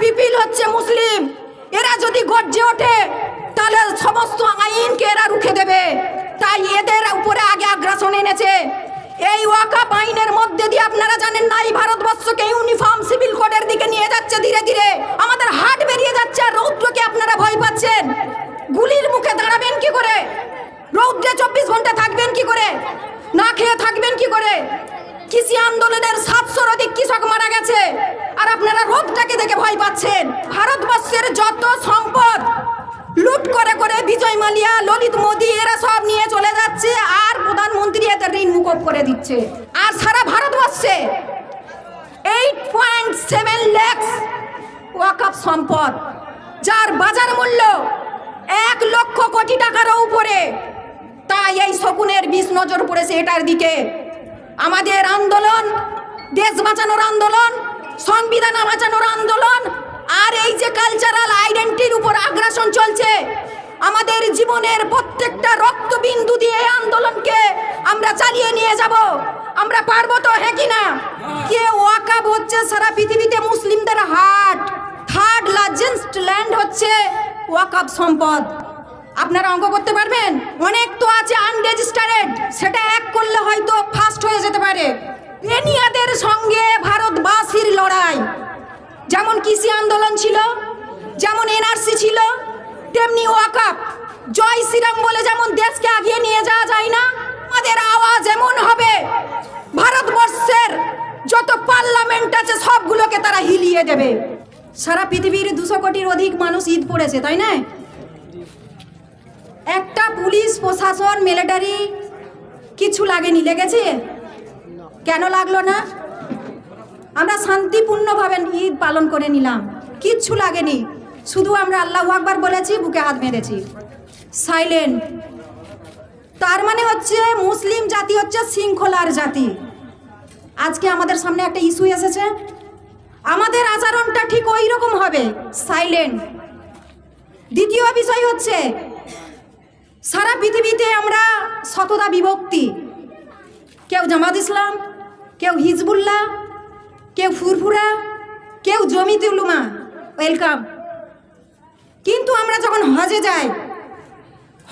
People হচ্ছে মুসলিম। এরা যদি গর্জে ওঠে, তাহলে সমস্ত আইনকে এরা রুখে দেবে। তাই এদের উপরে আগে আগ্রাসন এনেছে। এই ওয়াকাপ আইনের মধ্যে দিয়ে আপনারা জানেন না, এই ভারতবর্ষকে ইউনিফর্ম সিভিল কোডের দিকে নিয়ে যাচ্ছে ধীরে ধীরে। আমাদের হাট বেরিয়ে যাচ্ছে আর রৌদ্রকে আপনারা ভয় পাচ্ছেন। গুলির মুখে দাঁড়াবেন কি করে? রৌদ্রে চব্বিশ ঘণ্টা থাকবেন কি করে? না খেয়ে থাকবেন কি করে? কৃষি আন্দোলনের সাতশোর অধিক কৃষক মারা গেছে। আর আপনারা রোদটাকে ভয় পাচ্ছেন। ভারতবর্ষের যত সম্পদ লুট করে করে বিজয় মালিয়া, ললিত মোদী, এরা সব নিয়ে চলে যাচ্ছে আর প্রধানমন্ত্রী এদের ঋণ মুকুব করে দিচ্ছে। আর সারা ভারতবর্ষে এইট পয়েন্ট সেভেন ল্যাক্স ওয়াকআপ সম্পদ, যার বাজার মূল্য এক লক্ষ কোটি টাকারও উপরে। তাই এই শকুনের বিষ নজর পড়েছে এটার দিকে। আমাদের আন্দোলন, দেশ বাঁচানোর আন্দোলন সংবিধান বাঁচানোর আন্দোলন আর এই যে কালচারাল আইডেন্টিটির উপর আগ্রাসন চলছে, আমাদের জীবনের প্রত্যেকটা রক্তবিন্দু দিয়ে এই আন্দোলনকে আমরা চালিয়ে নিয়ে যাব। আমরা পারব তো হ্যাঁ কি না? কে ওয়াকাব হচ্ছে সারা পৃথিবীতে মুসলিমদের হাট। থার্ড লার্জেস্ট ল্যান্ড হচ্ছে ওয়াকাব সম্পদ। আপনারা অঙ্ক করতে পারবেন? অনেক তো আছে আনরেজিস্টারেড সেটা এক করলে হয়তো ফার্স্ট হয়ে যেতে পারে। বেনিয়াদের সঙ্গে লড়াই। যেমন কৃষি আন্দোলন ছিল, যেমন এনআরসি ছিল, তেমনি ওয়াকাপ জয় শ্রীরাম বলে যেমন দেশকে আগিয়ে নিয়ে যাওয়া যায় না, আমাদের আওয়াজ এমন হবে। ভারতবর্ষের যত পার্লামেন্ট আছে, সবগুলোকে তারা হিলিয়ে দেবে। সারা পৃথিবীর দুশো কোটির অধিক মানুষ ঈদ পড়েছে, তাই না? একটা পুলিশ, প্রশাসন মিলিটারি কিছু লাগেনি, লেগেছে? কেন লাগল না? আমরা শান্তিপূর্ণভাবে ঈদ পালন করে নিলাম। কিচ্ছু লাগেনি। শুধু আমরা আল্লাহ আকবার বলেছি, বুকে হাত বেঁধেছি। সাইলেন্ট তার মানে হচ্ছে মুসলিম জাতি হচ্ছে শৃঙ্খলার জাতি। আজকে আমাদের সামনে একটা ইস্যু এসেছে। আমাদের আচরণটা ঠিক ওই রকম হবে। সাইলেন্ট দ্বিতীয় বিষয় হচ্ছে, সারা পৃথিবীতে আমরা শতদা বিভক্তি। কেউ জামাত ইসলাম, কেউ হিজবুল্লাহ কেউ ফুরফুরা, কেউ জমিতে উলুমা ওয়েলকাম কিন্তু আমরা যখন হজে যাই,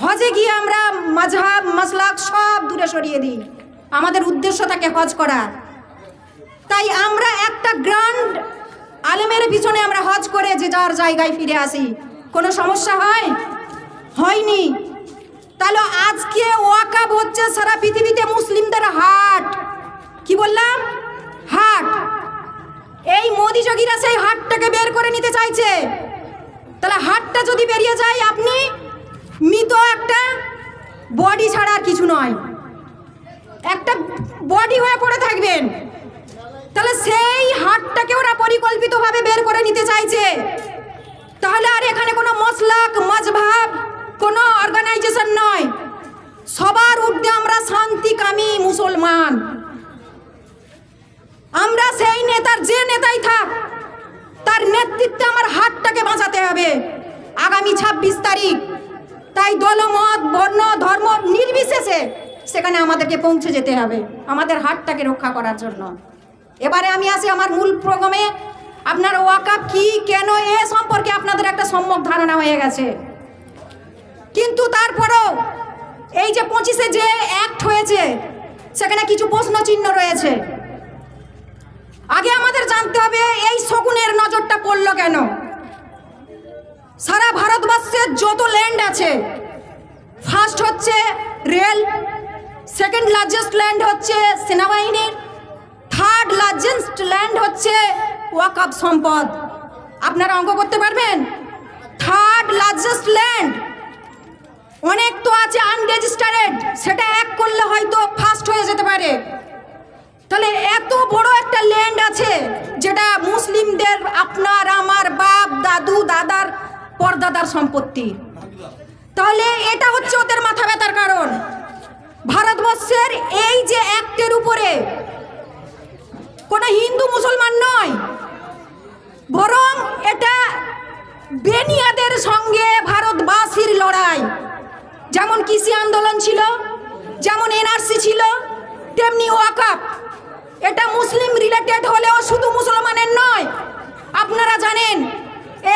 হজে গিয়ে আমরা মাঝহাব, মাসলাক সব দূরে সরিয়ে দিই। আমাদের উদ্দেশ্য থাকে হজ করা তাই আমরা একটা গ্রান্ড আলেমের পিছনে আমরা হজ করে যে যার জায়গায় ফিরে আসি। কোনো সমস্যা হয়? হয়নি। তাহলে আজকে ওয়াকাব হচ্ছে সারা পৃথিবীতে মুসলিমদের হাট। কি বললাম? হাট। এই মোদি যোগীরা সেই হাটটাকে বের করে নিতে চাইছে। তাহলে হাটটা যদি বেরিয়ে যায়, আপনি মৃত একটা বডি ছাড়া আর কিছু নয়। একটা বডি হয়ে পড়ে থাকবেন। তাহলে সেই হাটটাকে ওরা পরিকল্পিতভাবে বের করে নিতে চাইছে। তাহলে আর এখানে কোনো মশলাক মজভাব, কোনো অর্গানাইজেশন নয়। সবার ঊর্ধ্বে আমরা শান্তিকামী মুসলমান। আমরা সেই নেতার যে নেতাই থাক, তার নেতৃত্বে আমার হাতটাকে বাঁচাতে হবে। আগামী ছাব্বিশ তারিখ, তাই দলমত বর্ণ, ধর্ম নির্বিশেষে সেখানে আমাদেরকে পৌঁছে যেতে হবে, আমাদের হাতটাকে রক্ষা করার জন্য। এবারে আমি আসি আমার মূল প্রোগ্রামে। আপনার ওয়াকাপ কি, কেন, এ সম্পর্কে আপনাদের একটা সম্যক ধারণা হয়ে গেছে। কিন্তু তারপরেও এই যে পঁচিশে যে অ্যাক্ট হয়েছে, সেখানে কিছু প্রশ্ন চিহ্ন রয়েছে। আগে আমাদের জানতে হবে, এই শকুনের নজরটা পড়ল কেন? সারা ভারতবর্ষের যত ল্যান্ড আছে ফার্স্ট হচ্ছে রেল সেকেন্ড লার্জেস্ট ল্যান্ড হচ্ছে সেনাবাহিনীর থার্ড লার্জেস্ট ল্যান্ড হচ্ছে ওয়াকাব সম্পদ। আপনারা অঙ্ক করতে পারবেন? থার্ড লার্জেস্ট ল্যান্ড অনেক তো আছে আনরেজিস্টারেড সেটা এক করলে হয়তো ফার্স্ট হয়ে যেতে পারে। তাহলে এত বড় একটা ল্যান্ড আছে যেটা মুসলিমদের আপনার, আমার বাপ, দাদু, দাদার, পরদাদার সম্পত্তি। তাহলে এটা হচ্ছে ওদের মাথা ব্যথার কারণ। ভারতবর্ষের এই যে অ্যাক্টের উপরে কোনো হিন্দু মুসলমান নয়, বরং এটা বেনিয়াদের সঙ্গে ভারতবাসীর লড়াই। যেমন কৃষি আন্দোলন ছিল, যেমন এনআরসি ছিল, তেমনি ওয়াকাপ। এটা মুসলিম রিলেটেড হলেও শুধু মুসলমানের নয়। আপনারা জানেন,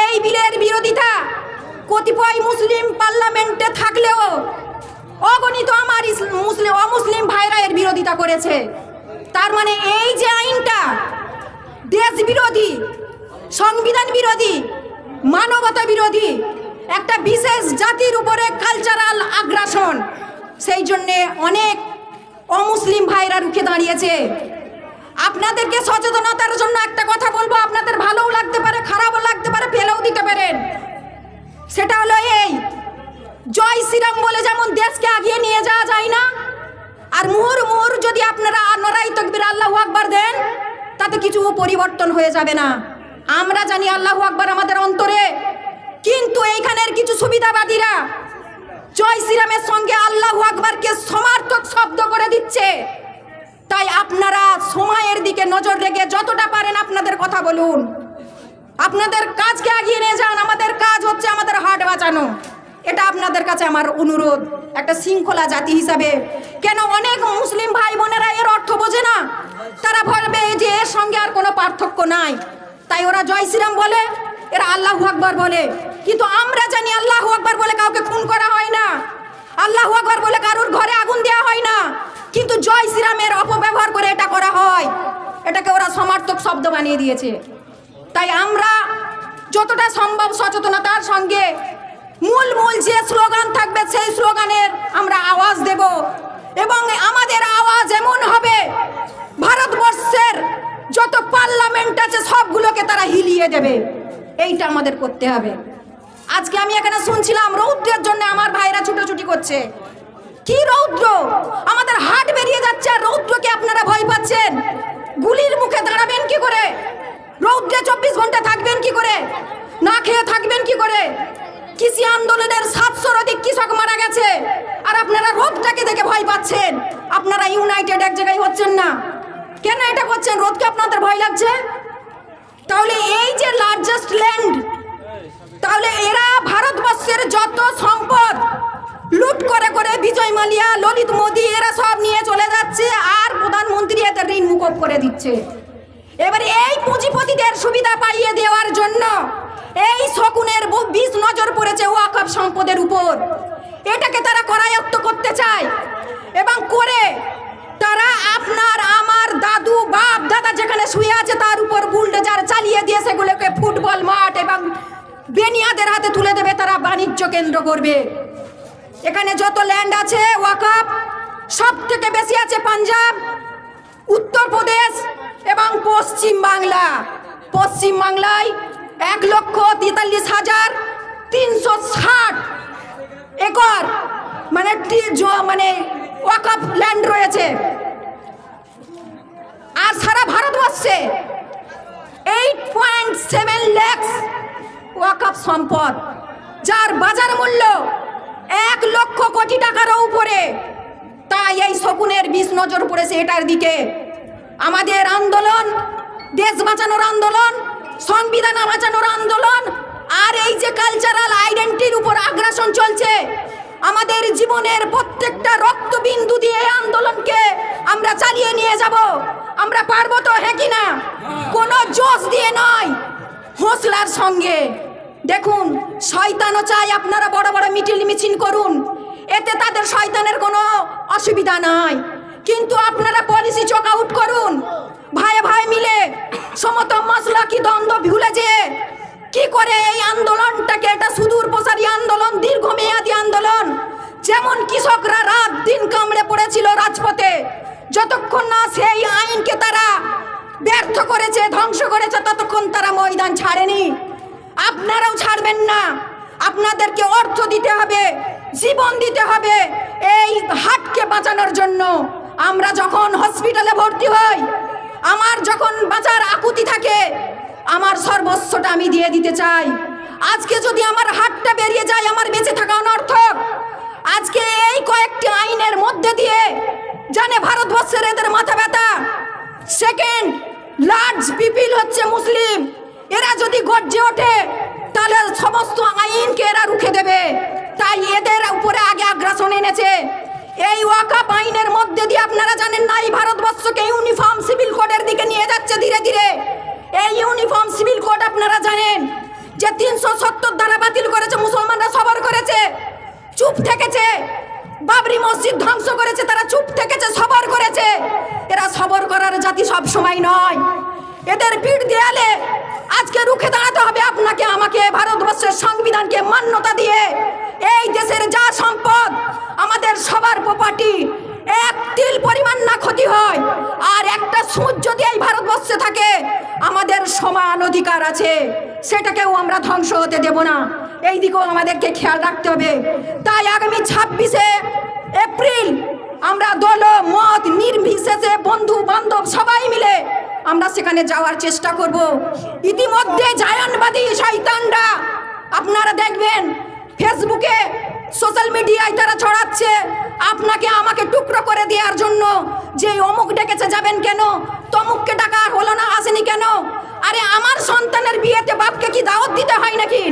এই বিলের বিরোধিতা কতিপয় মুসলিম পার্লামেন্টে থাকলেও অগণিত আমার মুসলিম, অমুসলিম ভাইরা এর বিরোধিতা করেছে। তার মানে এই যে আইনটা, দেশ বিরোধী, সংবিধান বিরোধী, মানবতা বিরোধী, একটা বিশেষ জাতির উপরে কালচারাল আগ্রাসন সেই জন্যে অনেক অমুসলিম ভাইরা রুখে দাঁড়িয়েছে। আপনাদেরকে সচেতনতার জন্য একটা কথা বলব। আপনাদের ভালোও লাগতে পারে, খারাপও লাগতে পারে, ফেলেও দিতে পারেন। সেটা হলো এই, জয় শ্রীরাম বলে যেমন দেশকে আগিয়ে নিয়ে যাওয়া যায় না, আর মুহুর মুহুর যদি আপনারা নরাই তকবির আল্লাহ আকবার দেন, তাতে কিছু পরিবর্তন হয়ে যাবে না। আমরা জানি আল্লাহ আকবার আমাদের অন্তরে, কিন্তু এইখানের কিছু সুবিধাবাদীরা জয় শ্রীরামের সঙ্গে আল্লাহ আকবরকে সমার্থক শব্দ করে দিচ্ছে। তাই আপনারা দিকে নজর রেখে যতটা পারেন আপনাদের কথা বলুন। আপনাদের কাজকে এগিয়ে নিয়ে যান, আমাদের কাজ হচ্ছে আমাদের হাট বাঁচানো। এটা আপনাদের কাছে আমার অনুরোধ, একটা শৃঙ্খলা জাতি হিসাবে। কেন অনেক মুসলিম ভাই বোনেরা এর অর্থ বোঝে না? তারা ভাববে যে এর সঙ্গে আর কোনো পার্থক্য নাই। তাই ওরা জয় শ্রীরাম বলে, এরা আল্লাহ আকবর বলে। কিন্তু আমরা জানি আল্লাহ আকবর বলে কাউকে খুন করা হয় না। আল্লাহ আকবর বলে কারোর ঘরে আগুন দেওয়া হয় না। এটাকে ওরা সমার্থক শব্দ বানিয়ে দিয়েছে। তাই আমরা যতটা সম্ভব সচেতনতার সঙ্গে মূল মূল যে স্লোগান থাকবে, সেই স্লোগানের আমরা আওয়াজ দেব। এবং আমাদের আওয়াজ এমন হবে, ভারতবর্ষের যত পার্লামেন্ট আছে, সবগুলোকে তারা হিলিয়ে দেবে। এইটা আমাদের করতে হবে। আজকে আমি এখানে শুনছিলাম, রৌদ্রের জন্য আমার ভাইরা ছুটোছুটি করছে। কি রৌদ্র? আমাদের হাট বেরিয়ে যাচ্ছে, আর রৌদ্রকে আপনারা ভয় পাচ্ছেন? গুলির মুখে দাঁড়াবেন কি করে? রৌদ্রে চব্বিশ ঘণ্টা থাকবেন কি করে? না খেয়ে থাকবেন কি করে? কৃষি আন্দোলনের সাতশোর অধিক কৃষক মারা গেছে। আর আপনারা রোদটাকে দেখে ভয় পাচ্ছেন। আপনারা ইউনাইটেড এক জায়গায় হচ্ছেন না। কেন এটা করছেন? রোদকে আপনাদের ভয় লাগছে? তাহলে এই যে লার্জেস্ট ল্যান্ড তাহলে এরা ভারতবর্ষের যত সম্পদ লুট করে করে বিজয় মালিয়া, ললিত মোদি, এরা সব নিয়ে চলে যাচ্ছে আর প্রধানমন্ত্রী এদের করে দিচ্ছে। এবার এই পুঁজিপতিদের সুবিধা পাইয়ে দেওয়ার জন্য এই শকুনের বিষ নজর পড়েছে ওয়াকফ সম্পদের উপর। এটাকে তারা করায়ত্ত করতে চায় এবং করে তারা আপনার, আমার দাদু, বাপ, দাদা যেখানে শুয়ে আছে তার উপর বুলডোজার চালিয়ে দিয়ে সেগুলোকে ফুটবল মাঠ এবং বেনিয়াদের হাতে তুলে দেবে, তারা বাণিজ্য কেন্দ্র করবে। এখানে যত ল্যান্ড আছে, ওয়াকফ সব থেকে বেশি আছে পাঞ্জাব। উত্তরপ্রদেশ এবং পশ্চিম বাংলা। পশ্চিম বাংলায় এক লক্ষ তেতাল্লিশ হাজার তিনশো ষাট একর মানে মানে ওয়াকফ ল্যান্ড রয়েছে। আর সারা ভারতবর্ষে এইট পয়েন্ট সেভেন ল্যাক্স ওয়াকফ সম্পদ, যার বাজার মূল্য এক লক্ষ কোটি টাকারও উপরে। তাই এই শকুনের বিষ নজর পড়েছে এটার দিকে। আমাদের আন্দোলন, দেশ বাঁচানোর আন্দোলন, সংবিধান বাঁচানোর আন্দোলন, আর এই যে কালচারাল আইডেন্টিটির উপর আগ্রাসন চলছে, আমাদের জীবনের প্রত্যেকটা রক্তবিন্দু দিয়ে আন্দোলনকে আমরা চালিয়ে নিয়ে যাব। আমরা পারব তো হ্যাঁ কি না? কোনো জোশ দিয়ে নয়, হোসলার সঙ্গে। দেখুন, শয়তানও চাই আপনারা বড় বড় মিটিল মিছিল করুন। এতে তাদের শয়তানের কোনো অসুবিধা নাই। কিন্তু আপনারা পলিসি চক আউট করুন। ভাই ভাই মিলে সমত মশলা কি দ্বন্দ্ব ভুলে যে কি করে এই আন্দোলনটাকে এটা সুদূর প্রসারী আন্দোলন, দীর্ঘমেয়াদী আন্দোলন, যেমন কৃষকরা রাত দিন কামড়ে পড়েছিল রাজপথে, যতক্ষণ না সেই আইনকে তারা ব্যর্থ করেছে, ধ্বংস করেছে, ততক্ষণ তারা ময়দান ছাড়েনি। আপনারাও ছাড়বেন না। আপনাদেরকে অর্থ দিতে হবে। জীবন দিতে হবে এই হাটকে বাঁচানোর জন্য। আমরা যখন হসপিটালে ভর্তি হই, আমার যখন বাঁচার আকুতি থাকে, আমার সর্বস্বটা আমি দিয়ে দিতে চাই। আজকে যদি আমার হাটটা বেরিয়ে যায়, আমার বেঁচে থাকা অনর্থক। আজকে এই কয়েকটি আইনের মধ্যে দিয়ে জানে ভারতবর্ষের এদের মাথা ব্যথা। সেকেন্ড লার্জ পিপিল হচ্ছে মুসলিম। এরা যদি গর্জে ওঠে, তাহলে সমস্ত আইনকে এরা রুখে দেবে। তাই এদের উপরে আগে আগ্রাসন এনেছে। এই ওয়াকাপ আইনের মধ্যে দিয়ে আপনারা জানেন না, এই ভারতবর্ষকে ইউনিফর্ম সিভিল কোডের দিকে নিয়ে যাচ্ছে ধীরে ধীরে। এই ইউনিফর্ম সিভিল কোড আপনারা জানেন যে তিনশো সত্তর দ্বারা বাতিল করেছে, মুসলমানরা সবর করেছে, চুপ থেকেছে। বাবরি মসজিদ ধ্বংস করেছে, তারা চুপ থেকেছে, সবর করেছে। এরা সবর করার জাতি সব সময় নয়। এদের পিঠ দেয়ালে আজকে রুখে দাঁড়াতে হবে আপনাকে, আমাকে, ভারতবর্ষের সংবিধানকে মান্যতা দিয়ে। এই দেশের যা সম্পদ, আমাদের সবার প্রপার্টি এক তিল পরিমাণ না ক্ষতি হয়। আর একটা সুচ যদি এই ভারতবর্ষে থাকে, আমাদের সমান অধিকার আছে। সেটাকেও আমরা ধ্বংস হতে দেব না। এই দিকেও আমাদেরকে খেয়াল রাখতে হবে। তাই আগামী ছাব্বিশে এপ্রিল আমরা দল, মত, নির্বিশেষে বন্ধু, বান্ধব সবাই মিলে আমরা সেখানে যাওয়ার চেষ্টা করব। ইতিমধ্যে জায়ানবাদী শয়তানরা, আপনারা দেখবেন ফেসবুকে সোশ্যাল মিডিয়ায় তারা ছড়াচ্ছে। আপনাকে আমাকে টুকরো করে দেওয়ার জন্য যে অমুক ডেকেছে যাবেন কেন? তমুককে ডাকা হলো না, আসেনি কেন? আরে আমার সন্তানের বিয়েতে বাপকে কি দাওয়াত দিতে হয় নাকি?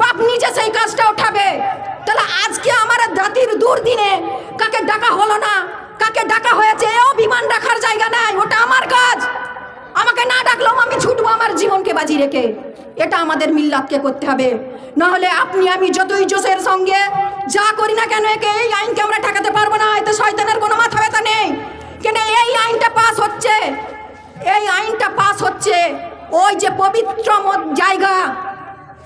বাপ নিজে সেই কাজটা উঠাবে। তাহলে আজকে আমার জাতির দুর্দিনে কাকে ডাকা হলো না? কাকে ডাকা হয়েছে? এও বিমান রাখার জায়গা নাই, ওটা আমার কাজ। আমাকে না ডাকলেও আমি ছুটবো আমার জীবনকে বাজি রেখে। এটা আমাদের মিল্লাতকে করতে হবে। নাহলে আপনি, আমি যতই জোশের সঙ্গে যা করি না কেন, একে এই আইনকে আমরা ঠেকাতে পারব না। এতে শয়তানের কোনো মাথা ব্যথা নেই। কেন এই আইনটা পাস হচ্ছে? এই আইনটা পাস হচ্ছে ওই যে পবিত্র জায়গা,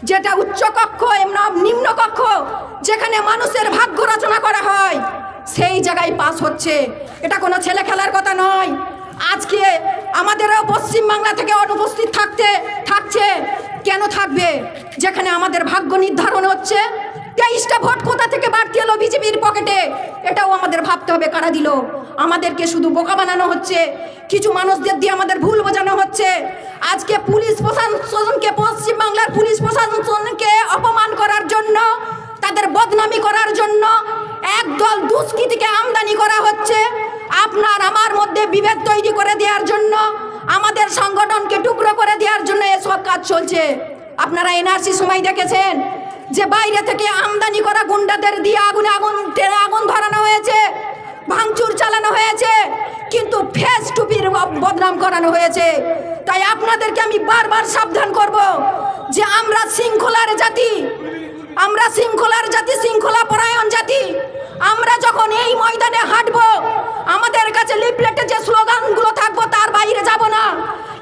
যেটা উচ্চ কক্ষ, এমন নিম্ন কক্ষ, যেখানে মানুষের ভাগ্য রচনা করা হয়, সেই জায়গায় পাস হচ্ছে। এটা কোনো ছেলে খেলার কথা নয়। আজকে আমাদেরও পশ্চিমবাংলা থেকে অনুপস্থিত থাকতে, থাকছে। কেন থাকবে? যেখানে আমাদের ভাগ্য নির্ধারণ হচ্ছে, তেইশটা ভোট কোথা থেকে বাড়তি এলো বিজেপির পকেটে? এটাও আমাদের ভাবতে হবে কারা দিল। আমাদেরকে শুধু বোকা বানানো হচ্ছে, কিছু মানুষদের দিয়ে আমাদের ভুল বোঝানো হচ্ছে। আজকে পুলিশ প্রশাসনকে পশ্চিমবাংলার পুলিশ প্রশাসনকে অপমান করার জন্য, তাদের বদনামি করার জন্য একদল দুষ্কৃতীকে আমদানি করা হচ্ছে। আপনার আমার মধ্যে বিভেদ তৈরি করে দেওয়ার জন্য আমাদের সংগঠনকে টুকরো করে দেওয়ার জন্য এসব কাজ চলছে। আপনারা এনআরসি সময় দেখেছেন? যে বাইরে থেকে আমদানি করা গুন্ডাদের দিয়ে আগুনে আগুন, টেনে আগুন ধরানো হয়েছে, ভাঙচুর চালানো হয়েছে, কিন্তু ফেস টুপির বদনাম করানো হয়েছে। তাই আপনাদেরকে আমি বারবার সাবধান করব যে আমরা শৃঙ্খলার জাতি, আমরা শৃঙ্খলার জাতি, শৃঙ্খলা পরায়ণ জাতি। আমরা যখন এই ময়দানে হাঁটব, আমাদের কাছে লিফলেটে যে স্লোগানগুলো থাকব তার বাইরে যাব না।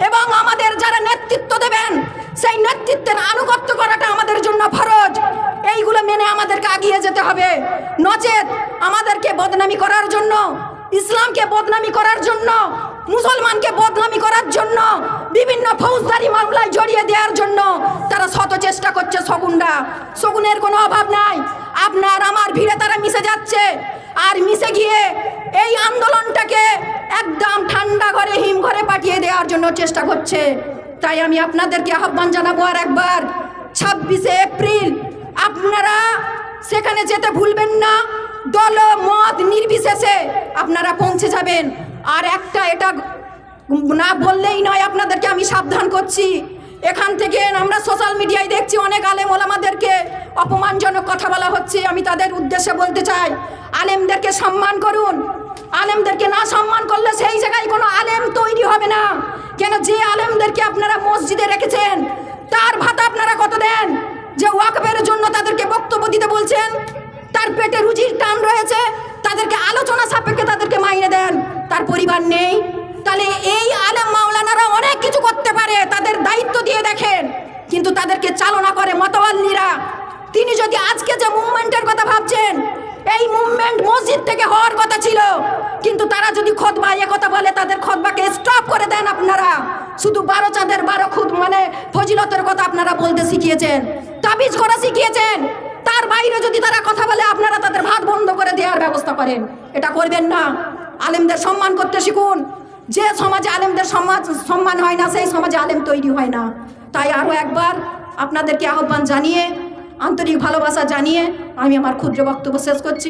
এবং আমাদের যারা নেতৃত্ব দেবেন, সেই নেতৃত্বের আনুগত্য করাটা আমাদের জন্য ফরজ। এইগুলো মেনে আমাদেরকে আগিয়ে যেতে হবে। নচেত আমাদেরকে বদনামি করার জন্য, ইসলামকে বদনামি করার জন্য, মুসলমানকে বদনামি করার জন্য, বিভিন্ন ফৌজদারি মামলায় জড়িয়ে দেওয়ার জন্য তারা শত চেষ্টা করছে শগুনরা। শগুনের কোনো অভাব নাই। আপনার আমার ভিড়ে তারা মিশে যাচ্ছে। আর মিশে গিয়ে এই আন্দোলনটাকে একদম ঠান্ডা ঘরে, হিম ঘরে পাঠিয়ে দেওয়ার জন্য চেষ্টা করছে। তাই আমি আপনাদেরকে আহ্বান জানাব আর একবার, ছাব্বিশে এপ্রিল, আপনারা সেখানে যেতে ভুলবেন না। দল মত নির্বিশেষে আপনারা পৌঁছে যাবেন। আর একটা, এটা না বললেই নয়, আপনাদেরকে আমি সাবধান করছি। এখান থেকে আমরা সোশ্যাল মিডিয়ায় দেখছি অনেক আলেম ওলামাদেরকে অপমানজনক কথা বলা হচ্ছে। আমি তাদের উদ্দেশ্যে বলতে চাই, আলেমদেরকে সম্মান করুন। আলেমদেরকে না সম্মান করলে সেই জায়গায় কোনো আলেম তৈরি হবে না। কেন যে আলেমদেরকে আপনারা মসজিদে রেখেছেন, তার ভাতা আপনারা কত দেন? যে ওয়াকফের জন্য তাদেরকে বক্তব্য দিতে বলছেন, তার পেটে রুজির টান রয়েছে, তাদেরকে আলোচনা সাপেক্ষে তাদেরকে মাইনে দেন। তার পরিবার নেই। তাহলে এই আলেম মাওলানারা অনেক কিছু করতে পারে, তাদের দায়িত্ব দিয়ে দেখেন। কিন্তু তাদেরকে চালনা করে মতওয়াল্লিরা তিনি যদি আজকে যে মুভমেন্টের কথা ভাবছেন, এই মুভমেন্ট মসজিদ থেকে হওয়ার কথা ছিল। কিন্তু তারা যদি খতবা এ কথা বলে তাদের খতবাকে স্টপ করে দেন আপনারা। শুধু বারো চাঁদের বারো খুদ মানে ফজিলতের কথা আপনারা বলতে শিখিয়েছেন, তাবিজ করা শিখিয়েছেন। তার বাইরে যদি তারা কথা বলে, আপনারা তাদের ভাত বন্ধ করে দেওয়ার ব্যবস্থা করেন। এটা করবেন না। আলেমদের সম্মান করতে শিখুন। যে সমাজে আলেমদের সমাজ সম্মান হয় না, সেই সমাজে আলেম তৈরি হয় না। তাই আরও একবার আপনাদেরকে আহ্বান জানিয়ে, আন্তরিক ভালোবাসা জানিয়ে আমি আমার ক্ষুদ্র বক্তব্য শেষ করছি।